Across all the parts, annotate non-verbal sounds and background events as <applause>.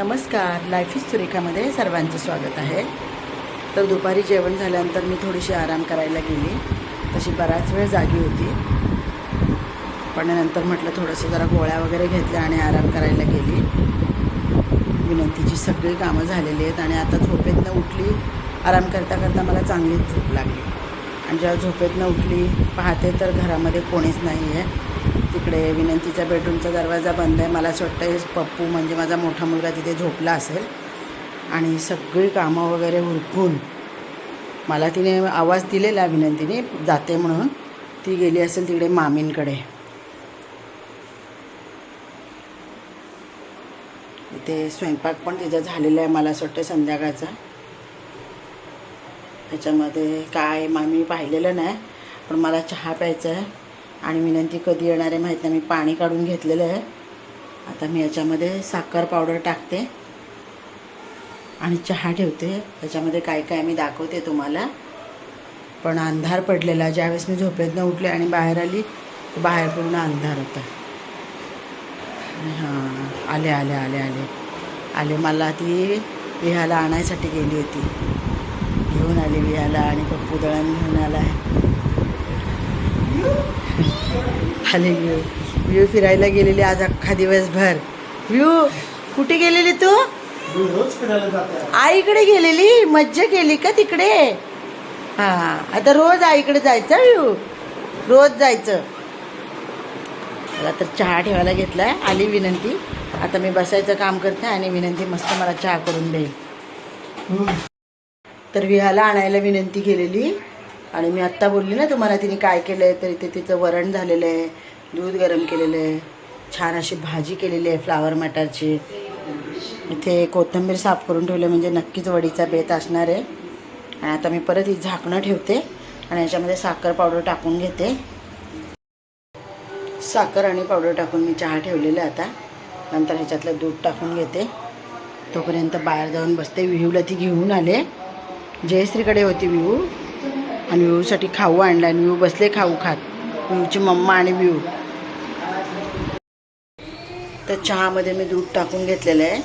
नमस्कार life is सुरेखामध्ये सर्वांचं स्वागत आहे. तर दुपारी जेवण झाल्यानंतर मी थोडीशी आराम करायला गेली. तशी बराच वेळ जागी होती. पण नंतर म्हटलं थोडंसं जरा गोळ्या वगैरे घेतल्या आणि आराम करायला गेली. विनंतीची सगळी कामं झालेली आहेत आणि आता झोपेतनं उठली. आराम करता करता मला चांगलीच झोप लागली. आणि जेव्हा झोपेतनं उठली पाहते तर घरामध्ये कोणीच नाही आहे तिकडे विनंतीचा बेडरूमचा दरवाजा बंद आहे. मला असं वाटतं पप्पू म्हणजे माझा मोठा मुलगा तिथे झोपला असेल. आणि सगळी कामं वगैरे उरकून मला तिने आवाज दिलेला विनंतीने जाते म्हणून. ती गेली असेल तिकडे मामींकडे. इथे स्वयंपाक पण तिचा झालेला आहे मला असं वाटतं संध्याकाळचा. त्याच्यामध्ये काय मामी पाहिलेलं नाही पण मला चहा प्यायचा आहे. आणि विनंती कधी येणार आहे माहीत नाही. मी पाणी काढून घेतलेलं आहे. आता मी याच्यामध्ये साखर पावडर टाकते. आणि चहा ठेवते. त्याच्यामध्ये काय काय मी दाखवते तुम्हाला. पण अंधार पडलेला. ज्यावेळेस मी झोपेतनं उठले आणि बाहेर आली तर बाहेर पूर्ण अंधार होता. हां आले आले आले आले. आले मला ती विहाला आणायसाठी गेली होती. घेऊन आली विहाला आणि पप्पू दळण घेऊन आला आहे. आले व्यू व्यू फिरायला गेलेली आज अख्खा दिवसभर. व्यू कुठे गेलेली तू? आईकडे गेलेली? मज्जा केली का तिकडे? हा आता रोज आईकडे जायचं व्यू रोज जायचं. मला तर चहा ठेवायला घेतलाय. आली विनंती. आता मी बसायचं काम करते आणि विनंती मस्त मला चहा करून देईल. तर विहाला आणायला विनंती केलेली. आणि मी आत्ता बोलली ना तुम्हाला तिने काय केलं आहे तर इथे तिचं वरण झालेलं आहे दूध गरम केलेलं आहे छान अशी भाजी केलेली आहे फ्लावर मटारची. इथे कोथिंबीर साफ करून ठेवले म्हणजे नक्कीच वडीचा बेत असणार आहे. आणि आता मी परत ही झाकणं ठेवते आणि याच्यामध्ये साखर पावडर टाकून घेते. साखर आणि पावडर टाकून मी चहा ठेवलेला आहे आता. नंतर ह्याच्यातलं दूध टाकून घेते. तोपर्यंत बाहेर जाऊन बसते. विहूला ती घेऊन आले. जयश्रीकडे होती विहू. आणि विहूसाठी खाऊ आणला आणि विहू बसले खाऊ खात. विहूची मम्मा आणि विहू तर चहामध्ये मी दूध टाकून घेतलेलं आहे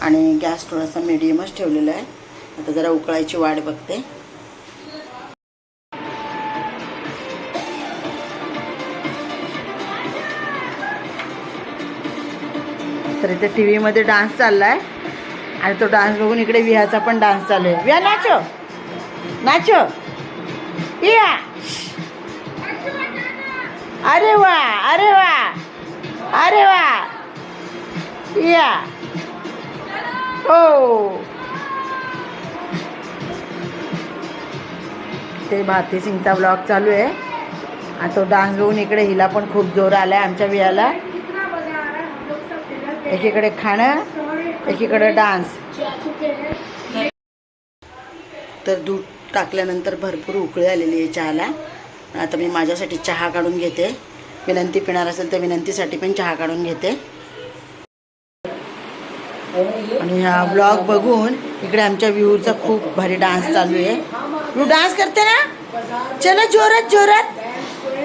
आणि गॅस थोडासा मिडियमच ठेवलेला आहे. आता जरा उकळायची वाट बघते. तर इथे टी व्हीमध्ये डान्स चालला आहे आणि तो डान्स बघून इकडे विहाचा पण डान्स चालू आहे. विहा नाचो. नाचो. या. अरे वा अरे वा अरे वा. या. हो. ते भारती सिंगचा ब्लॉग चालू आहे. आणि तो डान्स बघून इकडे हिला पण खूप जोर आला आहे आमच्या वियाला एकीकडे खाणं एकीकडे डान्स तर दूध टाकल्यानंतर भरपूर उकळी आलेली आहे चहाला. आता मी माझ्यासाठी चहा काढून घेते. विनंती पिणार असेल तर विनंतीसाठी पण चहा काढून घेते. आणि हा ब्लॉग बघून इकडे आमच्या व्ह्यूरचा खूप भारी डान्स चालू आहे. तू डान्स करते ना? चला जोरात जोरात.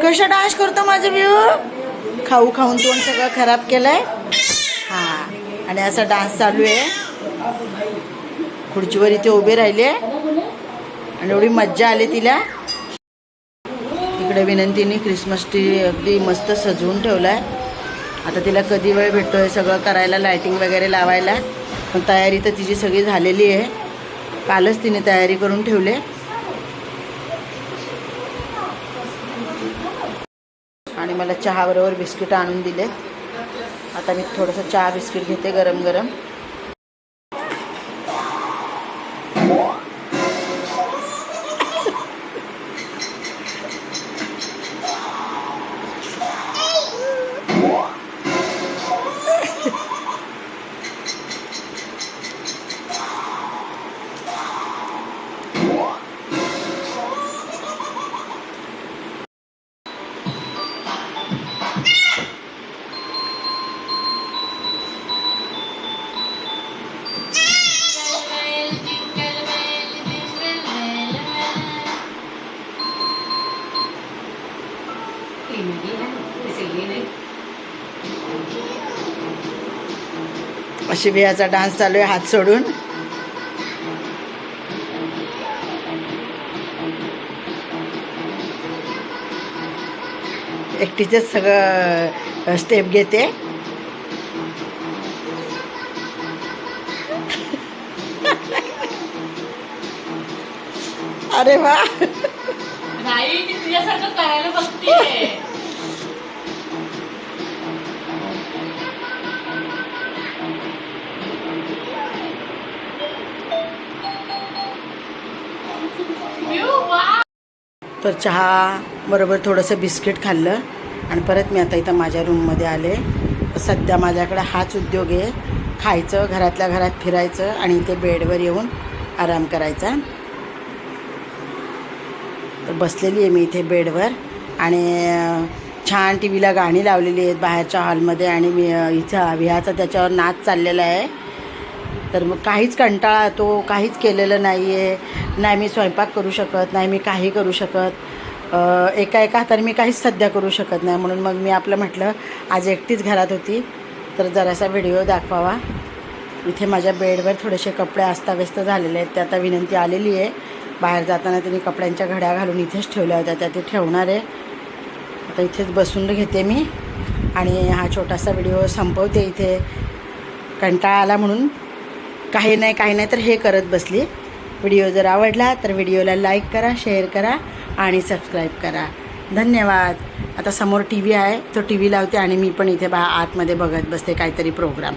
कशा डान्स करतो माझं व्ह्यू खाऊ खाऊन तोंड सगळं खराब केलंय. हा आणि असा डान्स चालू आहे. खुर्चीवर इथे उभे राहिले. आणि एवढी मज्जा आली तिला. इकडे विनंतीने क्रिसमस ट्री अगदी मस्त सजवून ठेवला आहे आता तिला कधी वेळ भेटतो आहे सगळं करायला लायटिंग वगैरे लावायला. पण तयारी तर तिची सगळी झालेली आहे. कालच तिने तयारी करून ठेवले. आणि मला चहाबरोबर बिस्किट आणून दिलेत. आता मी थोडंसं चहा बिस्किट घेते गरम गरम अशी बियाचा डान्स चालू आहे हात सोडून. एकटीचेच सगळं स्टेप घेते. <laughs> अरे वा. नाही करायला बघते तर चहा बरोबर थोडंसं बिस्किट खाल्लं आणि परत मी आता इथं माझ्या रूममध्ये आले. सध्या माझ्याकडे हाच उद्योग आहे. खायचं घरातल्या घरात फिरायचं आणि इथे बेडवर येऊन आराम करायचा. तर बसलेली आहे मी इथे बेडवर आणि छान टी व्हीला गाणी लावलेली आहेत बाहेरच्या हॉलमध्ये आणि मी अं, हिचा विहाचा त्याच्यावर नाच चाललेला आहे. तर मग काहीच कंटाळा येतो काहीच केलेलं नाही आहे नाही मी स्वयंपाक करू शकत नाही मी काही करू शकत. एका एका हाताने मी काहीच सध्या करू शकत नाही. म्हणून मग मी आपलं म्हटलं आज एकटीच घरात होती तर जरासा व्हिडिओ दाखवावा. इथे माझ्या बेडवर थोडेसे कपडे अस्ताव्यस्त झालेले आहेत. ते आता विनंती आलेली आहे. बाहेर जाताना त्यांनी कपड्यांच्या घड्या घालून इथेच ठेवल्या होत्या. त्या ते ठेवणार आहे. आता इथेच बसून घेते मी आणि हा छोटासा व्हिडिओ संपवते इथे. कंटाळा आला म्हणून काही नाही काही नाही तर हे करत बसली. व्हिडिओ जर आवडला तर व्हिडिओला लाईक करा शेअर करा आणि सबस्क्राईब करा. धन्यवाद. आता समोर टी व्ही आहे तो टी व्ही लावते आणि मी पण इथे बा आतमध्ये बघत बसते काहीतरी प्रोग्राम